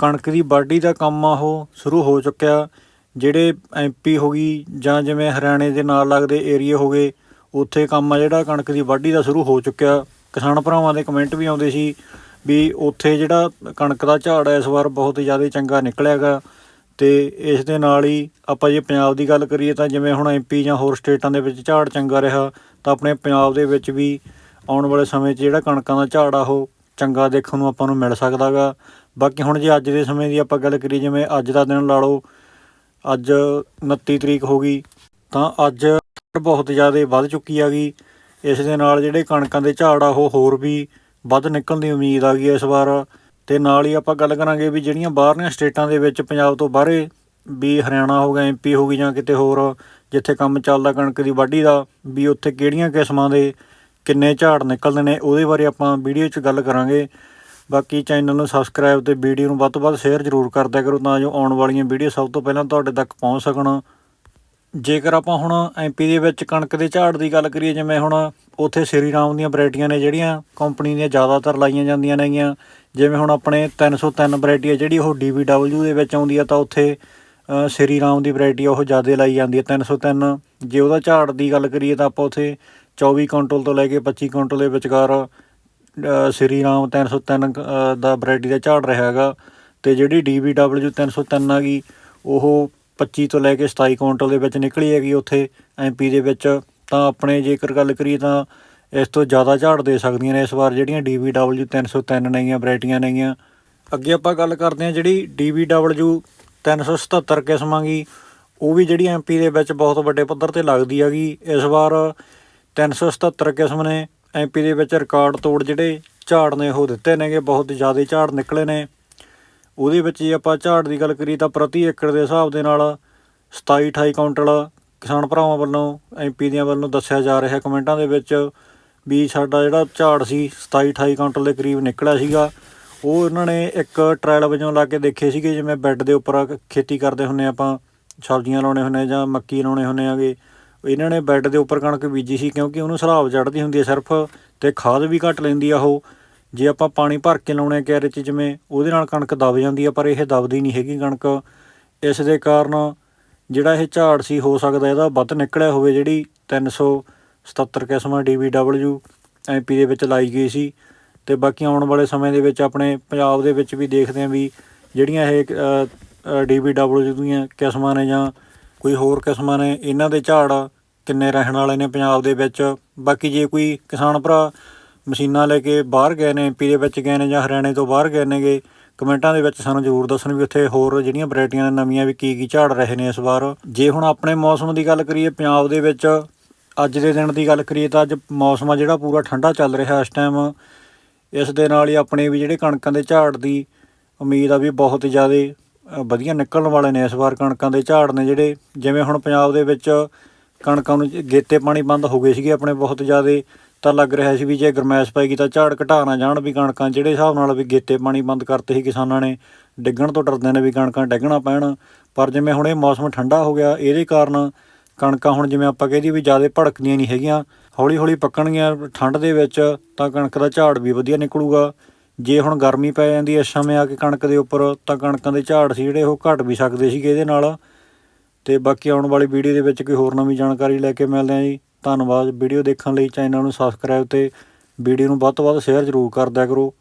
ਕਣਕ ਦੀ ਵਾਢੀ ਦਾ ਕੰਮ ਆ ਉਹ ਸ਼ੁਰੂ ਹੋ ਚੁੱਕਿਆ। ਜਿਹੜੇ ਐਮਪੀ ਹੋ ਗਈ ਜਾਂ ਜਿਵੇਂ ਹਰਿਆਣੇ ਦੇ ਨਾਲ ਲੱਗਦੇ ਏਰੀਏ ਹੋ ਗਏ, ਉੱਥੇ ਕੰਮ ਆ ਜਿਹੜਾ ਕਣਕ ਦੀ ਵਾਢੀ ਦਾ ਸ਼ੁਰੂ ਹੋ ਚੁੱਕਿਆ। ਕਿਸਾਨ ਭਰਾਵਾਂ ਦੇ ਕਮੈਂਟ ਵੀ ਆਉਂਦੇ ਸੀ ਵੀ ਉੱਥੇ ਜਿਹੜਾ ਕਣਕ ਦਾ ਝਾੜ ਹੈ ਇਸ ਵਾਰ ਬਹੁਤ ਜ਼ਿਆਦਾ ਚੰਗਾ ਨਿਕਲਿਆਗਾ ਤੇ ਇਸ ਦੇ ਨਾਲ ਹੀ ਆਪਾਂ ਜੇ ਪੰਜਾਬ ਦੀ ਗੱਲ ਕਰੀਏ ਤਾਂ ਜਿਵੇਂ ਹੁਣ ਐਮਪੀ ਜਾਂ ਹੋਰ ਸਟੇਟਾਂ ਦੇ ਵਿੱਚ ਝਾੜ ਚੰਗਾ ਰਿਹਾ, ਤਾਂ ਆਪਣੇ ਪੰਜਾਬ ਦੇ ਵਿੱਚ ਵੀ ਆਉਣ ਵਾਲੇ ਸਮੇਂ 'ਚ ਜਿਹੜਾ ਕਣਕਾਂ ਦਾ ਝਾੜ ਆ ਉਹ ਚੰਗਾ ਦੇਖਣ ਨੂੰ ਆਪਾਂ ਨੂੰ ਮਿਲ ਸਕਦਾਗਾ ਬਾਕੀ ਹੁਣ ਜੇ ਅੱਜ ਦੇ ਸਮੇਂ ਦੀ ਆਪਾਂ ਗੱਲ ਕਰੀਏ, ਜਿਵੇਂ ਅੱਜ ਦਾ ਦਿਨ ਲਾ ਲਓ, ਅੱਜ 29 ਤਰੀਕ ਹੋ ਗਈ, ਤਾਂ ਅੱਜ ਬਹੁਤ ਜ਼ਿਆਦਾ ਵੱਧ ਚੁੱਕੀ ਆ ਗਈ। ਇਸ ਦੇ ਨਾਲ ਜਿਹੜੇ ਕਣਕਾਂ ਦੇ ਝਾੜ ਆ, ਉਹ ਹੋਰ ਵੀ ਵੱਧ ਨਿਕਲਣ ਦੀ ਉਮੀਦ ਆ ਗਈ ਇਸ ਵਾਰ। ਤੇ ਨਾਲ ਹੀ ਆਪਾਂ ਗੱਲ ਕਰਾਂਗੇ ਵੀ ਜਿਹੜੀਆਂ ਬਾਹਰਲੀਆਂ ਸਟੇਟਾਂ ਦੇ ਵਿੱਚ ਪੰਜਾਬ ਤੋਂ ਬਾਹਰੇ ਵੀ ਹਰਿਆਣਾ ਹੋ ਗਿਆ ਐਮਪੀ ਹੋ ਗਈ ਜਾਂ ਕਿਤੇ ਹੋਰ, ਜਿੱਥੇ ਕੰਮ ਚੱਲਦਾ ਕਣਕ ਦੀ ਵਾਢੀ ਦਾ, ਵੀ ਉੱਥੇ ਕਿਹੜੀਆਂ ਕਿਸਮਾਂ ਦੇ ਕਿੰਨੇ ਝਾੜ ਨਿਕਲਦੇ ਨੇ, ਉਹਦੇ ਬਾਰੇ ਆਪਾਂ ਵੀਡੀਓ 'ਚ ਗੱਲ ਕਰਾਂਗੇ। ਬਾਕੀ ਚੈਨਲ ਨੂੰ ਸਬਸਕ੍ਰਾਈਬ ਤੇ ਵੀਡੀਓ ਨੂੰ ਵੱਧ ਤੋਂ ਵੱਧ ਸ਼ੇਅਰ ਜ਼ਰੂਰ ਕਰਦਿਆ ਕਰੋ ਤਾਂ ਜੋ ਆਉਣ ਵਾਲੀਆਂ ਵੀਡੀਓ ਸਭ ਤੋਂ ਪਹਿਲਾਂ ਤੁਹਾਡੇ ਤੱਕ ਪਹੁੰਚ ਸਕਣ। ਜੇਕਰ ਆਪਾਂ ਹੁਣ ਐਮਪੀ ਦੇ ਵਿੱਚ ਕਣਕ ਦੇ ਝਾੜ ਦੀ ਗੱਲ ਕਰੀਏ ਜਿਵੇਂ ਹੁਣ ਉੱਥੇ ਸ੍ਰੀ ਰਾਮ ਦੀਆਂ ਵੈਰਾਈਟੀਆਂ ਨੇ ਜਿਹੜੀਆਂ ਕੰਪਨੀ ਦੀਆਂ ਜ਼ਿਆਦਾਤਰ ਲਾਈਆਂ ਜਾਂਦੀਆਂ ਨੇਗੀਆਂ। ਜਿਵੇਂ ਹੁਣ ਆਪਣੇ 303 ਵੈਰਾਈਟੀ ਹੈ ਜਿਹੜੀ ਉਹ DVW ਦੇ ਵਿੱਚ ਆਉਂਦੀ ਆ ਤਾਂ ਉੱਥੇ ਅ, ਸ੍ਰੀ ਰਾਮ ਦੀ ਵੈਰਾਈਟੀ ਉਹ ਜ਼ਿਆਦਾ ਲਾਈ ਜਾਂਦੀ ਹੈ 303 ਜੇ ਉਹਦਾ ਝਾੜ ਦੀ ਗੱਲ ਕਰੀਏ ਤਾਂ ਆਪਾਂ ਉੱਥੇ 24 ਕੁਇੰਟਲ ਤੋਂ ਲੈ ਕੇ 25 ਕੁਇੰਟਲ ਦੇ ਵਿਚਕਾਰ ਸ੍ਰੀ ਰਾਮ 303 ਅ, ਦਾ ਵੈਰਾਈਟੀ ਦਾ ਝਾੜ ਰਿਹਾ ਹੈਗਾ ਤੇ ਜਿਹੜੀ DVW 303 ਗਈ ਉਹ 25 ਤੋਂ ਲੈ ਕੇ 27 ਕੁਇੰਟਲ ਦੇ ਵਿੱਚ ਨਿਕਲੀ ਹੈਗੀ ਉੱਥੇ ਐਮਪੀ ਦੇ ਵਿੱਚ। ਤਾਂ ਆਪਣੇ ਜੇਕਰ ਗੱਲ ਕਰੀਏ ਤਾਂ ਇਸ ਤੋਂ ਜ਼ਿਆਦਾ ਝਾੜ ਦੇ ਸਕਦੀਆਂ ਨੇ ਇਸ ਵਾਰ ਜਿਹੜੀਆਂ DVW 303 ਨੇਗੀਆਂ ਵੈਰਾਈਟੀਆਂ ਨੇਗੀਆਂ। ਅੱਗੇ ਆਪਾਂ ਗੱਲ ਕਰਦੇ ਹਾਂ ਜਿਹੜੀ DVW 377 ਕਿਸਮਾਂ ਗਈ ਉਹ ਵੀ ਜਿਹੜੀ ਐਮਪੀ ਦੇ ਵਿੱਚ ਬਹੁਤ ਵੱਡੇ ਪੱਧਰ ਤੇ ਲੱਗਦੀ ਹੈਗੀ। ਇਸ ਵਾਰ 377 ਕਿਸਮ ਨੇ ਐਮਪੀ ਦੇ ਵਿੱਚ ਰਿਕਾਰਡ ਤੋੜ ਜਿਹੜੇ ਝਾੜ ਨੇ ਉਹ ਦਿੱਤੇ ਨੇਗੇ, ਬਹੁਤ ਜ਼ਿਆਦਾ ਝਾੜ ਨਿਕਲੇ ਨੇ। ਉਹਦੇ ਵਿੱਚ ਜੇ ਆਪਾਂ ਝਾੜ ਦੀ ਗੱਲ ਕਰੀਏ ਤਾਂ ਪ੍ਰਤੀ ਏਕੜ ਦੇ ਹਿਸਾਬ ਦੇ ਨਾਲ 27 28 ਕੁਇੰਟਲ ਕਿਸਾਨ ਭਰਾਵਾਂ ਵੱਲੋਂ ਐਮਪੀ ਦੀਆਂ ਵੱਲੋਂ ਦੱਸਿਆ ਜਾ ਰਿਹਾ ਕਮੈਂਟਾਂ ਦੇ ਵਿੱਚ ਵੀ ਸਾਡਾ ਜਿਹੜਾ ਝਾੜ ਸੀ 27 28 ਕੁਇੰਟਲ ਦੇ ਕਰੀਬ ਨਿਕਲਿਆ ਸੀਗਾ। ਉਹ ਉਹਨਾਂ ਨੇ ਇੱਕ ਟ੍ਰਾਇਲ ਵਜੋਂ ਲਾ ਕੇ ਦੇਖੇ ਸੀਗੇ, ਜਿਵੇਂ ਬੈੱਡ ਦੇ ਉੱਪਰ ਖੇਤੀ ਕਰਦੇ ਹੁੰਨੇ ਆਪਾਂ, ਸਬਜ਼ੀਆਂ ਲਾਉਣੇ ਹੁੰਨੇ ਜਾਂ ਮੱਕੀ ਲਾਉਣੇ ਹੁੰਨੇ ਆਗੇ। ਇਹਨਾਂ ਨੇ ਬੈੱਡ ਦੇ ਉੱਪਰ ਕਣਕ ਬੀਜੀ ਸੀ ਕਿਉਂਕਿ ਉਹਨੂੰ ਸਲਾਬ ਚੜ੍ਹਦੀ ਹੁੰਦੀ ਹੈ ਸਿਰਫ ਤੇ ਖਾਦ ਵੀ ਘੱਟ ਲੈਂਦੀ ਆ ਉਹ। ਜੇ ਆਪਾਂ ਪਾਣੀ ਭਰ ਕੇ ਲਾਉਣੇ ਆ ਕਿਆਰੇ 'ਚ ਜਿਵੇਂ ਉਹਦੇ ਨਾਲ ਕਣਕ ਦਬ ਜਾਂਦੀ ਆ, ਪਰ ਇਹ ਦਬਦੀ ਨਹੀਂ ਹੈਗੀ ਕਣਕ। ਇਸ ਦੇ ਕਾਰਨ ਜਿਹੜਾ ਇਹ ਝਾੜ ਸੀ, ਹੋ ਸਕਦਾ ਇਹਦਾ ਵੱਧ ਨਿਕਲਿਆ ਹੋਵੇ ਜਿਹੜੀ 377 ਕਿਸਮਾਂ DVW ਐਮਪੀ ਦੇ ਵਿੱਚ ਲਾਈ ਗਈ ਸੀ। ਤੇ ਬਾਕੀ ਆਉਣ ਵਾਲੇ ਸਮੇਂ ਦੇ ਵਿੱਚ ਆਪਣੇ ਪੰਜਾਬ ਦੇ ਵਿੱਚ ਵੀ ਦੇਖਦੇ ਆਂ ਵੀ ਜਿਹੜੀਆਂ ਇਹ DVW ਦੀਆਂ ਕਿਸਮਾਂ ਨੇ ਜਾਂ ਕੋਈ ਹੋਰ ਕਿਸਮਾਂ ਨੇ? ਇਹਨਾਂ ਦੇ ਝਾੜ ਕਿੰਨੇ ਰਹਿਣ ਵਾਲੇ ਨੇ ਪੰਜਾਬ ਦੇ ਵਿੱਚ? ਬਾਕੀ ਜੇ ਕੋਈ ਕਿਸਾਨ ਭਰਾ ਮਸ਼ੀਨਾਂ ਲੈ ਕੇ ਬਾਹਰ ਗਏ ਨੇ ਐਮਪੀ ਦੇ ਵਿੱਚ ਗਏ ਨੇ ਜਾਂ ਹਰਿਆਣੇ ਤੋਂ ਬਾਹਰ ਗਏ ਨੇਗੇ, ਕਮੈਂਟਾਂ ਦੇ ਵਿੱਚ ਸਾਨੂੰ ਜ਼ਰੂਰ ਦੱਸਣ ਵੀ ਉੱਥੇ ਹੋਰ ਜਿਹੜੀਆਂ ਵੈਰਾਈਟੀਆਂ ਨੇ, ਨਵੀਆਂ ਵੀ ਕੀ ਕੀ ਝਾੜ ਰਹੇ ਨੇ ਇਸ ਵਾਰ। ਜੇ ਹੁਣ ਆਪਣੇ ਮੌਸਮ ਦੀ ਗੱਲ ਕਰੀਏ ਪੰਜਾਬ ਦੇ ਵਿੱਚ, ਅੱਜ ਦੇ ਦਿਨ ਦੀ ਗੱਲ ਕਰੀਏ ਤਾਂ ਅੱਜ ਮੌਸਮ ਆ ਜਿਹੜਾ ਪੂਰਾ ਠੰਡਾ ਚੱਲ ਰਿਹਾ ਇਸ ਟਾਈਮ। ਇਸ ਦੇ ਨਾਲ ਹੀ ਆਪਣੇ ਵੀ ਜਿਹੜੇ ਕਣਕਾਂ ਦੇ ਝਾੜ ਦੀ ਉਮੀਦ ਆ ਵੀ ਬਹੁਤ ਜ਼ਿਆਦਾ ਵਧੀਆ ਨਿਕਲਣ ਵਾਲੇ ਨੇ ਇਸ ਵਾਰ ਕਣਕਾਂ ਦੇ ਝਾੜ ਨੇ ਜਿਹੜੇ, ਜਿਵੇਂ ਹੁਣ ਪੰਜਾਬ ਦੇ ਵਿੱਚ ਕਣਕਾਂ ਨੂੰ ਗੇਤੇ ਪਾਣੀ ਬੰਦ ਹੋ ਗਏ ਸੀਗੇ ਆਪਣੇ ਬਹੁਤ ਜ਼ਿਆਦਾ, ਤਾਂ ਲੱਗ ਰਿਹਾ ਸੀ ਵੀ ਜੇ ਗਰਮੈਸ਼ ਪਏਗੀ ਤਾਂ ਝਾੜ ਘਟਾ ਨਾ ਜਾਣ ਵੀ ਕਣਕਾਂ, ਜਿਹੜੇ ਹਿਸਾਬ ਨਾਲ ਵੀ ਗੇਤੇ ਪਾਣੀ ਬੰਦ ਕਰਤੇ ਸੀ ਕਿਸਾਨਾਂ ਨੇ, ਡਿੱਗਣ ਤੋਂ ਡਰਦੇ ਨੇ ਵੀ ਕਣਕਾਂ ਡਿੱਗਣਾ ਪੈਣ। ਪਰ ਜਿਵੇਂ ਹੁਣ ਇਹ ਮੌਸਮ ਠੰਡਾ ਹੋ ਗਿਆ, ਇਹਦੇ ਕਾਰਨ ਕਣਕਾਂ ਹੁਣ ਜਿਵੇਂ ਆਪਾਂ ਕਹਿੰਦੀ ਵੀ ਜ਼ਿਆਦਾ ਭੜਕਦੀਆਂ ਨਹੀਂ ਹੈਗੀਆਂ ਹੌਲੀ ਹੌਲੀ ਪੱਕਣਗੀਆਂ ਠੰਡ ਦੇ ਵਿੱਚ, ਤਾਂ ਕਣਕ ਦਾ ਝਾੜ ਵੀ ਵਧੀਆ ਨਿਕਲੂਗਾ। ਜੇ ਹੁਣ ਗਰਮੀ ਪੈ ਜਾਂਦੀ ਹੈ ਸਮੇਂ ਆ ਕੇ ਕਣਕ ਦੇ ਉੱਪਰ, ਤਾਂ ਕਣਕਾਂ ਦੇ ਝਾੜ ਸੀ ਜਿਹੜੇ ਉਹ ਘਟ ਵੀ ਸਕਦੇ ਸੀਗੇ ਇਹਦੇ ਨਾਲ। ਤੇ ਬਾਕੀ ਆਉਣ ਵਾਲੀ ਵੀਡੀਓ ਦੇ ਵਿੱਚ ਕੋਈ ਹੋਰ ਨਵੀਂ ਜਾਣਕਾਰੀ ਲੈ ਕੇ ਮਿਲਦੇ ਹਾਂ ਜੀ। ਧੰਨਵਾਦ। ਵੀਡੀਓ ਦੇਖਣ ਲਈ ਚੈਨਲ ਨੂੰ ਸਬਸਕ੍ਰਾਈਬ ਤੇ ਵੀਡੀਓ ਨੂੰ ਵੱਧ ਤੋਂ ਵੱਧ ਸ਼ੇਅਰ ਜ਼ਰੂਰ ਕਰਦਿਆ ਕਰੋ।